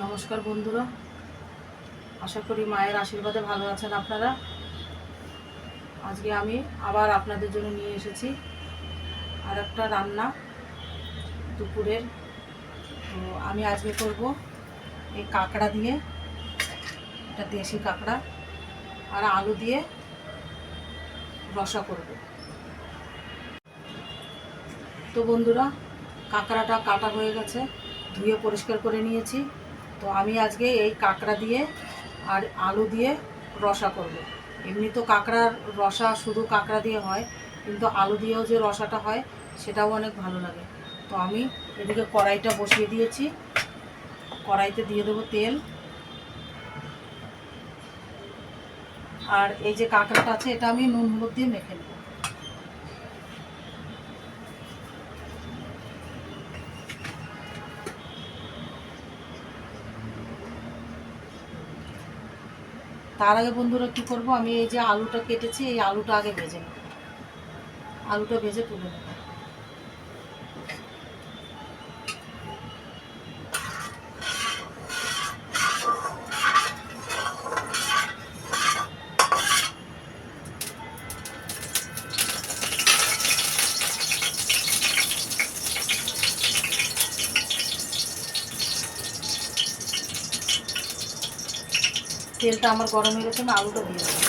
নমস্কার বন্ধুরা। আশা করি মায়ের আশীর্বাদে ভালো আছেন আপনারা। আজকে আমি আবার আপনাদের জন্য নিয়ে এসেছি আর একটা রান্না দুপুরের। তো আমি আজকে করব এই কাঁকড়া দিয়ে, এটা দেশি কাঁকড়া, আর আলু দিয়ে রসা করব। তো বন্ধুরা, কাঁকড়াটা কাটা হয়ে গেছে, ধুয়ে পরিষ্কার করে নিয়েছি। তো আমি আজকে এই কাঁকড়া দিয়ে আর আলু দিয়ে রসা করব। এমনি তো কাঁকড়ার রসা শুধু কাঁকড়া দিয়ে হয়, কিন্তু আলু দিয়েও যে রসাটা হয়, সেটাও অনেক ভালো লাগে। তো আমি এদিকে কড়াইটা বসিয়ে দিয়েছি। কড়াইতে দিয়ে দেবো তেল। আর এই যে কাঁকড়াটা আছে, এটা আমি নুন হলুদ দিয়ে মেখে নেব। তার আগে বন্ধুরা কী করব? আমি এই যে আলুটা কেটেছি, এই আলুটা আগে ভেজে নেব। আলুটা ভেজে তুলে নেব। তেলটা আমার গরম হয়ে গেছে, আমি আলুটা দিয়ে দেবো।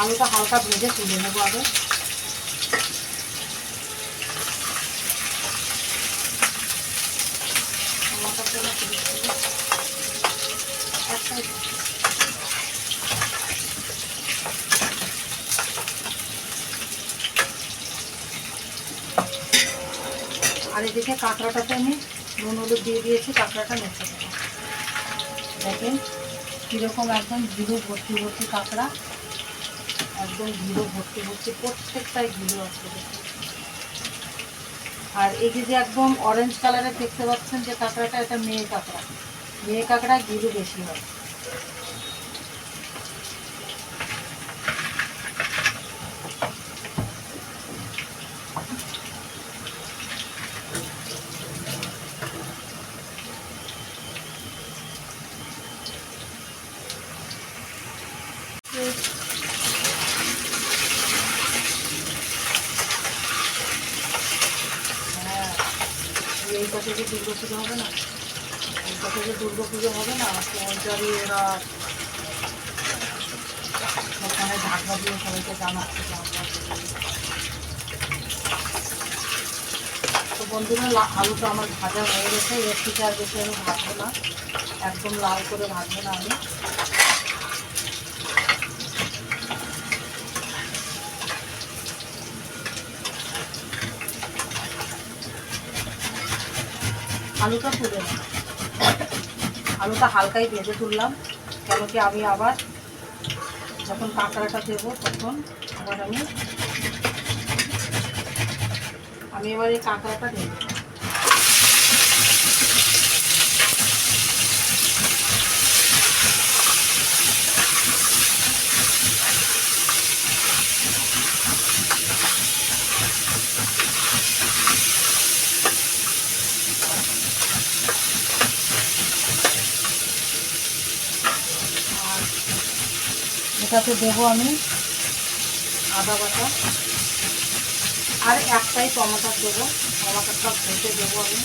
আলুটা হালকা ভেজে তুলে নেব আগে। আর এদিকে কাঁকড়াটাতে আমি নুন হলুদ দিয়ে দিয়েছি, কাঁকড়াটা মেখে দেখেন কীরকম একদম ধুলো ভর্তি ভর্তি কাঁকড়া, একদম ধুলো ভর্তি ভর্তি, প্রত্যেকটাই ধুলো আছে আর এই যে একদম অরেঞ্জ কালারের দেখতে পাচ্ছেন যে কাঁকড়াটা, এটা মেয়ে কাঁকড়া। মেয়ে কাঁকড়া ঘিরু বেশি হ্যাঁ। যে দুর্গা পুজো হবে না। পাশে যে দুর্গা পুজো হবে না পঞ্চারি এরা ওখানে ঢাকা দিয়ে সবাইকে জানাচ্ছে তো বন্ধুরা আলুটা আমার ভাজা হয়ে গেছে, এর থেকে আর বেশি আমি ভাজবো না। একদম লাল করে ভাজবো না আমি। আলুটা তুলে নিই। আলুটা হালকাই ভেজে তুললাম, কেন কি আমি আবার যখন কাঁকড়াটা দেব তখন আবার আমি আমি এবার এই কাঁকড়াটা দেবো। এটাতে দেবো আমি আদা বাটা। আর একটাই টমাটার দেবো। টমাটারটা ভেজে দেবো আমি।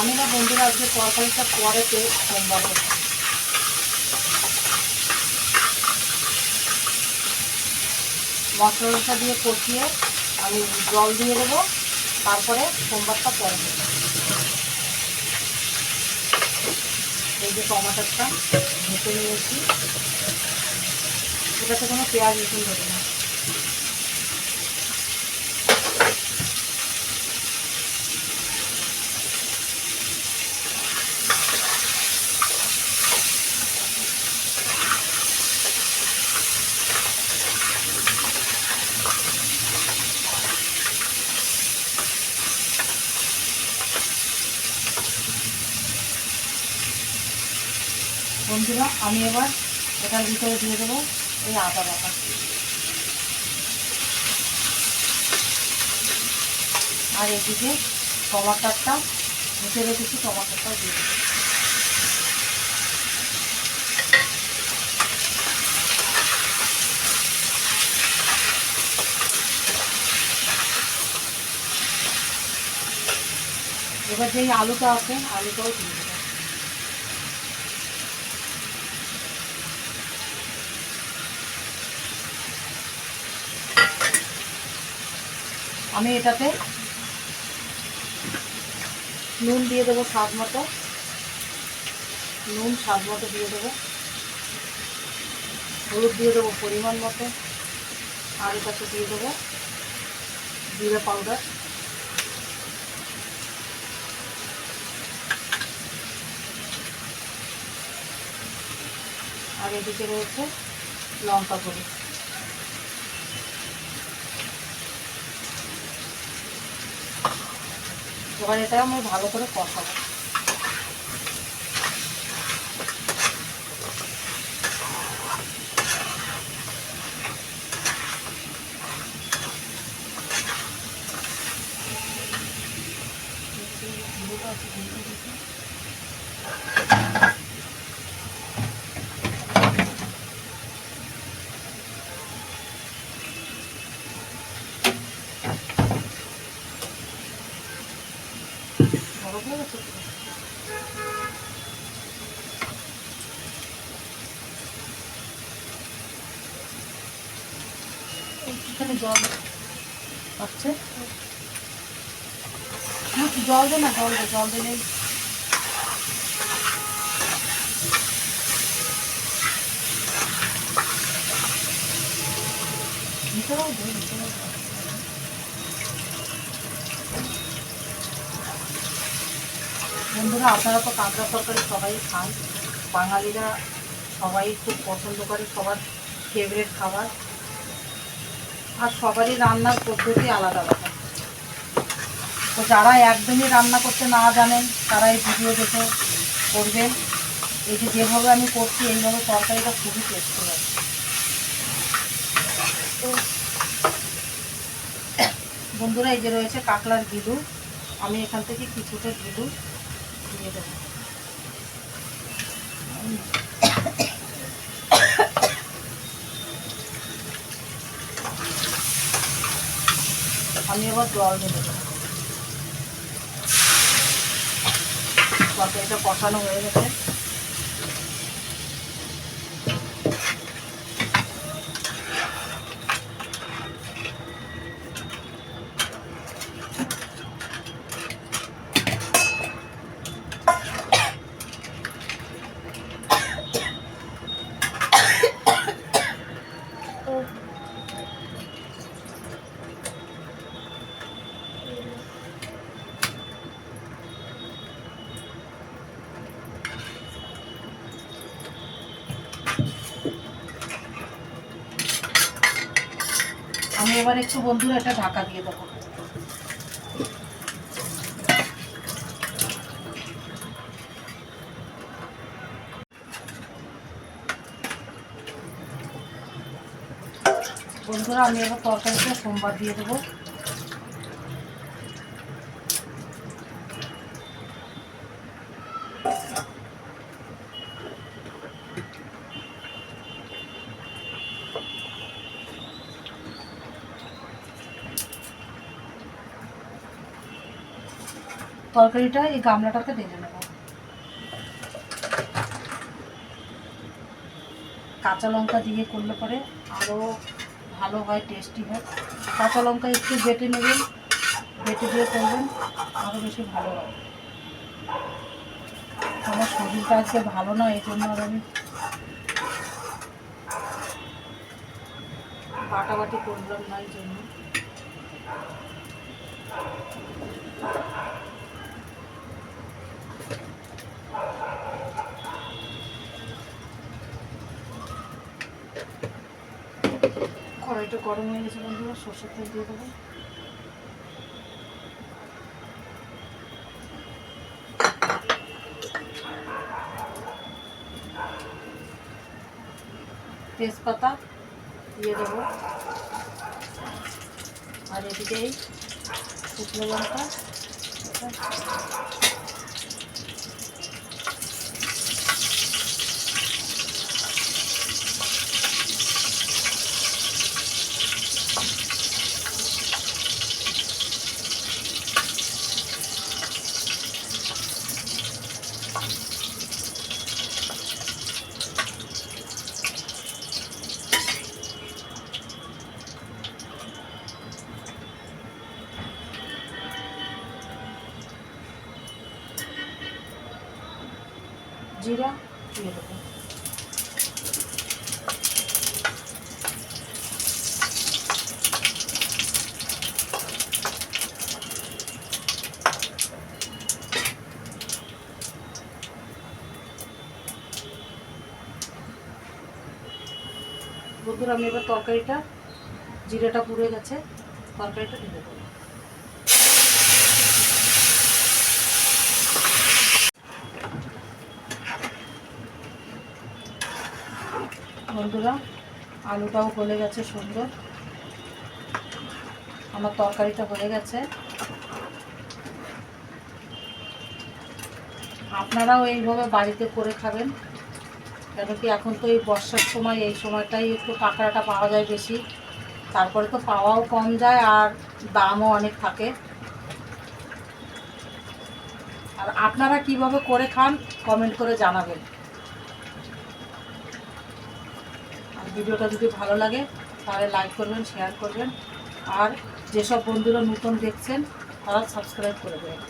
আমি না বন্ধুরা আজকে তরকারিটা পরেতে সোমবার মশলাটা দিয়ে কষিয়ে আমি জল দিয়ে দেবো, তারপরে সোমবারটা পরে দেবো এই যে টমাটারটা ভেতরে নিয়েছি। এটাতে কোনো পেঁয়াজ রসুন দেবে না বন্ধুরা আমি এবার এটার ভিতরে দিয়ে দেবো এই আদা বাটা। আর এদিকে টমাটারটা, মুখে রেখেছি টমাটারটাও দিয়ে দেবো। এবার যেই আলুটা আছে, আলুটাও দিয়ে দেবো। আমি এটাতে নুন দিয়ে দেবো স্বাদ মতো। নুন স্বাদ মতো দিয়ে দেবো। হলুদ দিয়ে দেবো পরিমাণ মতো। আর এটাতে দিয়ে দেবো জিরে পাউডার। আর এদিকে রয়েছে লঙ্কা গুঁড়ো। এবার এটা আমি ভালো করে কষাবো। বড় হয়ে গেছে তো? জল জল দে না, জল দে জল দে বন্ধুরা, আপনারা তো কাঁকড়া তরকারি সবাই খান। বাঙালিরা সবাই খুব পছন্দ করে, সবার ফেভারেট খাবার। আর সবারই রান্নার পদ্ধতি আলাদা আলাদা তো যারা একদমই রান্না করতে না জানেন, তারা এই ভিডিও দেখে করবেন এই যে যেভাবে আমি করছি, এইভাবে তরকারিটা খুবই টেস্টি হয় তো বন্ধুরা, এই যে রয়েছে কাকলার গিলু। আমি এখান থেকে কিছুটা গিলু দিয়ে দেবো। আমি এবার জল দিয়ে দেবো। তরকারিটা কষানো হয়ে গেছে? আমি এবার একটু বন্ধুরা এটা ঢাকা দিয়ে দেবো। বন্ধুরা, আমি এবার তরকারিটা সোমবার দিয়ে দেবো। তরকারিটা, এই গামলাটাতে ঢেলে নেব। কাঁচা লঙ্কা দিয়ে করলে পরে আরও ভালো হয় টেস্টি হয়। কাঁচা লঙ্কা একটু বেটে নেবেন, বেটে দিয়ে করবেন, আরও বেশি ভালো হয় আমার শরীরটা আজকে ভালো না, এই জন্য আর আমি বাটাবাটি করলাম না, এই জন্য। কড়াইটা গরম হয়ে গেছে বন্ধুরা, সর্ষের তেল দিয়ে দেবো। তেজপাতা দিয়ে দেবো। আর এদিকে এই শুকনো লঙ্কা জিরা দিয়ে দেবো। বন্ধুরা আমি এবার তরকারিটা জিরাটা পুড়ে গেছে তরকারিটা ঢেলে দেবো। বন্ধুরা, আলুটাও গলে গেছে সুন্দর। আমার তরকারিটা হয়ে গেছে। আপনারাও এইভাবে বাড়িতে করে খাবেন কেন কি এখন তো এই বর্ষার সময়, এই সময়টাই একটু কাঁকড়াটা পাওয়া যায় বেশি। তারপরে তো পাওয়াও কম যায় আর দামও অনেক থাকে। আর আপনারা কীভাবে করে খান, কমেন্ট করে জানাবেন আর ভিডিওটা যদি ভালো লাগে, তাহলে লাইক করবেন শেয়ার করবেন। আর যেসব বন্ধুরা নতুন দেখছেন, তারা সাবস্ক্রাইব করে দেবেন।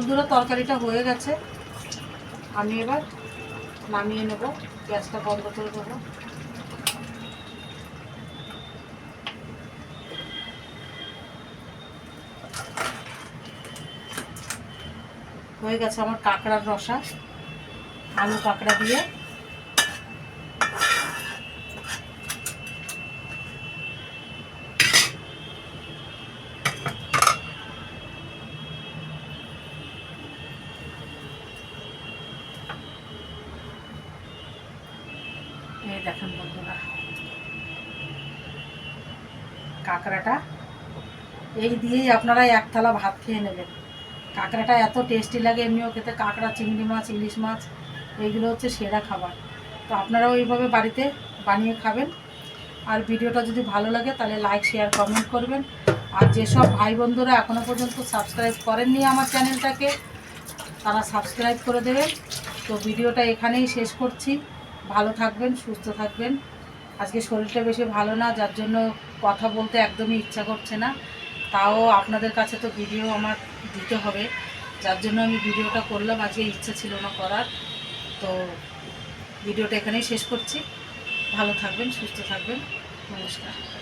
বন্ধুরা, তরকারিটা হয়ে গেছে। আমি এবার নামিয়ে নেব, গ্যাসটা বন্ধ করে দেবো। হয়ে গেছে আমার কাঁকড়ার রসা, আলু কাঁকড়া দিয়ে। এই দেখেন বন্ধুরা। কাঁকড়াটা, এই দিয়েই আপনারা এক থালা ভাত খেয়ে নেবেন। কাঁকড়াটা এত টেস্টি লাগে, এমনিও খেতে কাঁকড়া, চিংড়ি মাছ, ইলিশ মাছ, এইগুলো হচ্ছে সেরা খাবার। তো আপনারাও এইভাবে বাড়িতে বানিয়ে খাবেন। আর ভিডিওটা যদি ভালো লাগে, তাহলে লাইক শেয়ার কমেন্ট করবেন। আর যেসব ভাই বন্ধুরা এখনও পর্যন্ত সাবস্ক্রাইব করেননি আমার চ্যানেলটাকে তারা সাবস্ক্রাইব করে দেবেন। তো ভিডিওটা এখানেই শেষ করছি। ভালো থাকবেন, সুস্থ থাকবেন। আজকে শরীরটা বেশি ভালো না, যার জন্য কথা বলতে একদমই ইচ্ছা করছে না। তাও আপনাদের কাছে তো ভিডিও আমার দিতে হবে। যার জন্য আমি ভিডিওটা করলাম, আজকে ইচ্ছা ছিল না করার। তো ভিডিওটা এখানেই শেষ করছি। ভালো থাকবেন, সুস্থ থাকবেন। নমস্কার।